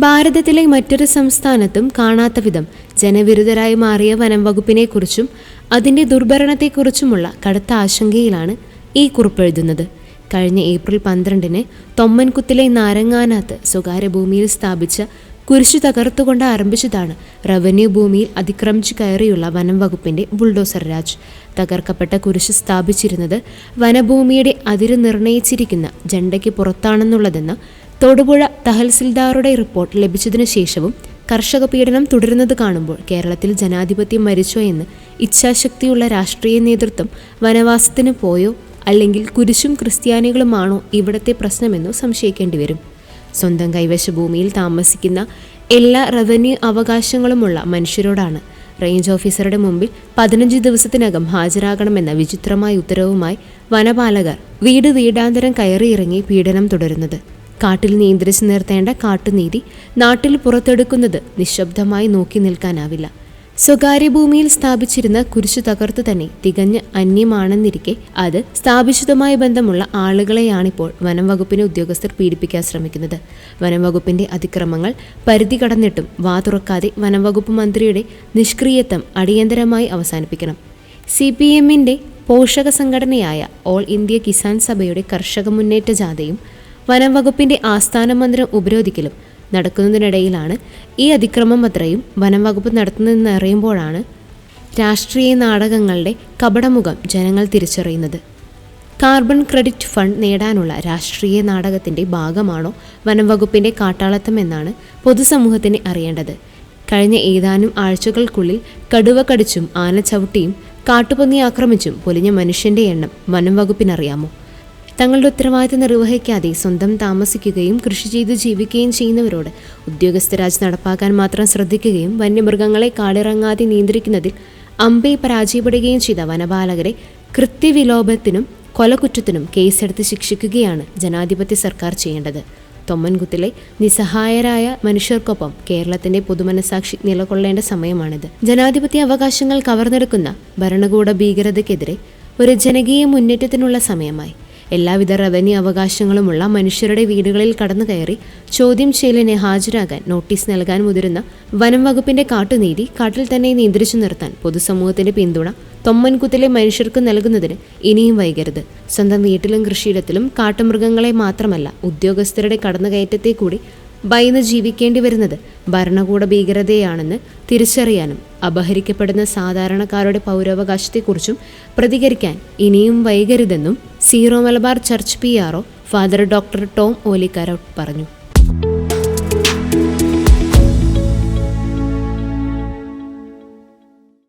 ഭാരതത്തിലെ മറ്റൊരു സംസ്ഥാനത്തും കാണാത്ത വിധം ജനവിരുദ്ധരായി മാറിയ വനം വകുപ്പിനെക്കുറിച്ചും അതിന്റെ ദുർഭരണത്തെക്കുറിച്ചുമുള്ള കടുത്ത ആശങ്കയിലാണ് ഈ കുറിപ്പെഴുതുന്നത് കഴിഞ്ഞ ഏപ്രിൽ പന്ത്രണ്ടിന് തൊമ്മൻകുത്തിലെ നാരങ്ങാനാത്ത് സ്വകാര്യ ഭൂമിയിൽ സ്ഥാപിച്ച കുരിശു തകർത്തുകൊണ്ട് ആരംഭിച്ചതാണ് റവന്യൂ ഭൂമിയിൽ അതിക്രമിച്ചു കയറിയുള്ള വനം വകുപ്പിന്റെ ബുൾഡോസർ രാജ്. തകർക്കപ്പെട്ട കുരിശ് സ്ഥാപിച്ചിരുന്നത് വനഭൂമിയുടെ അതിര് നിർണയിച്ചിരിക്കുന്ന ജണ്ടയ്ക്ക് പുറത്താണെന്നുള്ളതെന്ന തൊടുപുഴ തഹസിൽദാറുടെ റിപ്പോർട്ട് ലഭിച്ചതിനു ശേഷവും കർഷക പീഡനം തുടരുന്നത് കാണുമ്പോൾ കേരളത്തിൽ ജനാധിപത്യം മരിച്ചോ എന്ന് ഇച്ഛാശക്തിയുള്ള രാഷ്ട്രീയ നേതൃത്വം വനവാസത്തിന് പോയോ അല്ലെങ്കിൽ കുരിശും ക്രിസ്ത്യാനികളുമാണോ ഇവിടത്തെ പ്രശ്നമെന്നോ സംശയിക്കേണ്ടി വരും. സ്വന്തം കൈവശ ഭൂമിയിൽ താമസിക്കുന്ന എല്ലാ റവന്യൂ അവകാശങ്ങളുമുള്ള മനുഷ്യരോടാണ് റേഞ്ച് ഓഫീസറുടെ മുമ്പിൽ പതിനഞ്ച് ദിവസത്തിനകം ഹാജരാകണമെന്ന വിചിത്രമായ ഉത്തരവുമായി വനപാലകർ വീട് വീടാന്തരം കയറിയിറങ്ങി പീഡനം തുടരുന്നത്. കാട്ടിൽ നിയന്ത്രിച്ചു നിർത്തേണ്ട കാട്ടുനീതി നാട്ടിൽ പുറത്തെടുക്കുന്നത് നിശബ്ദമായി നോക്കി നിൽക്കാനാവില്ല. സ്വകാര്യ ഭൂമിയിൽ സ്ഥാപിച്ചിരുന്ന കുരിശു തകർത്ത് തന്നെ തികഞ്ഞ് അന്യമാണെന്നിരിക്കെ അത് സ്ഥാപിച്ചതുമായി ബന്ധമുള്ള ആളുകളെയാണിപ്പോൾ വനം വകുപ്പിന് ഉദ്യോഗസ്ഥർ പീഡിപ്പിക്കാൻ ശ്രമിക്കുന്നത്. വനം വകുപ്പിന്റെ അതിക്രമങ്ങൾ പരിധി കടന്നിട്ടും വാ തുറക്കാതെ വനം വകുപ്പ് മന്ത്രിയുടെ നിഷ്ക്രിയത്വം അടിയന്തരമായി അവസാനിപ്പിക്കണം. സി പി എമ്മിന്റെ പോഷക സംഘടനയായ ഓൾ ഇന്ത്യ കിസാൻ സഭയുടെ കർഷക മുന്നേറ്റ ജാഥയും വനം വകുപ്പിന്റെ ആസ്ഥാന മന്ദിരം ഉപരോധിക്കലും നടക്കുന്നതിനിടയിലാണ് ഈ അതിക്രമം അത്രയും വനം വകുപ്പ് നടത്തുന്നതെന്ന് അറിയുമ്പോഴാണ് രാഷ്ട്രീയ നാടകങ്ങളുടെ കപടമുഖം ജനങ്ങൾ തിരിച്ചറിയുന്നത്. കാർബൺ ക്രെഡിറ്റ് ഫണ്ട് നേടാനുള്ള രാഷ്ട്രീയ നാടകത്തിന്റെ ഭാഗമാണോ വനം വകുപ്പിന്റെ കാട്ടാളത്തം എന്നാണ് പൊതുസമൂഹത്തിന് അറിയേണ്ടത്. കഴിഞ്ഞ ഏതാനും ആഴ്ചകൾക്കുള്ളിൽ കടുവ കടിച്ചും ആന ചവിട്ടിയും കാട്ടുപന്നി ആക്രമിച്ചും പൊലിഞ്ഞ മനുഷ്യന്റെ എണ്ണം വനം വകുപ്പിനറിയാമോ? തങ്ങളുടെ ഉത്തരവാദിത്തം നിർവഹിക്കാതെ സ്വന്തം താമസിക്കുകയും കൃഷി ചെയ്ത് ജീവിക്കുകയും ചെയ്യുന്നവരോട് ഉദ്യോഗസ്ഥരാജ് നടപ്പാക്കാൻ മാത്രം ശ്രദ്ധിക്കുകയും വന്യമൃഗങ്ങളെ കാടിറങ്ങാതെ നിയന്ത്രിക്കുന്നതിൽ അമ്പെ പരാജയപ്പെടുകയും ചെയ്ത വനപാലകരെ കൃത്യവിലോപത്തിനും കൊലക്കുറ്റത്തിനും കേസെടുത്ത് ശിക്ഷിക്കുകയാണ് ജനാധിപത്യ സർക്കാർ ചെയ്യേണ്ടത്. തൊമ്മൻകുത്തിലെ നിസ്സഹായരായ മനുഷ്യർക്കൊപ്പം കേരളത്തിന്റെ പൊതുമനസാക്ഷി നിലകൊള്ളേണ്ട സമയമാണിത്. ജനാധിപത്യ അവകാശങ്ങൾ കവർന്നെടുക്കുന്ന ഭരണകൂട ഭീകരതയ്ക്കെതിരെ ഒരു ജനകീയ മുന്നേറ്റത്തിനുള്ള സമയമായി. എല്ലാവിധ റവന്യൂ അവകാശങ്ങളുമുള്ള മനുഷ്യരുടെ വീടുകളിൽ കടന്നു കയറി ചോദ്യം ചെയ്യലിനെ ഹാജരാകാൻ നോട്ടീസ് നൽകാൻ മുതിരുന്ന വനം വകുപ്പിന്റെ കാട്ടുനീതി കാട്ടിൽ തന്നെ നിയന്ത്രിച്ചു നിർത്താൻ പൊതുസമൂഹത്തിന്റെ പിന്തുണ തൊമ്മൻകുത്തിലെ മനുഷ്യർക്ക് നൽകുന്നതിന് ഇനിയും വൈകരുത്. സ്വന്തം വീട്ടിലും കൃഷിയിടത്തിലും കാട്ടുമൃഗങ്ങളെ മാത്രമല്ല ഉദ്യോഗസ്ഥരുടെ കടന്നുകയറ്റത്തെ കൂടി ഭയന്ന് ജീവിക്കേണ്ടി വരുന്നത് ഭരണകൂട ഭീകരതയാണെന്ന് തിരിച്ചറിയാനും അപഹരിക്കപ്പെടുന്ന സാധാരണക്കാരുടെ പൗരാവകാശത്തെക്കുറിച്ചും പ്രതികരിക്കാൻ ഇനിയും വൈകരുതെന്നും Syro Malabar church P RO father doctor Tom Olikkarott പറഞ്ഞു.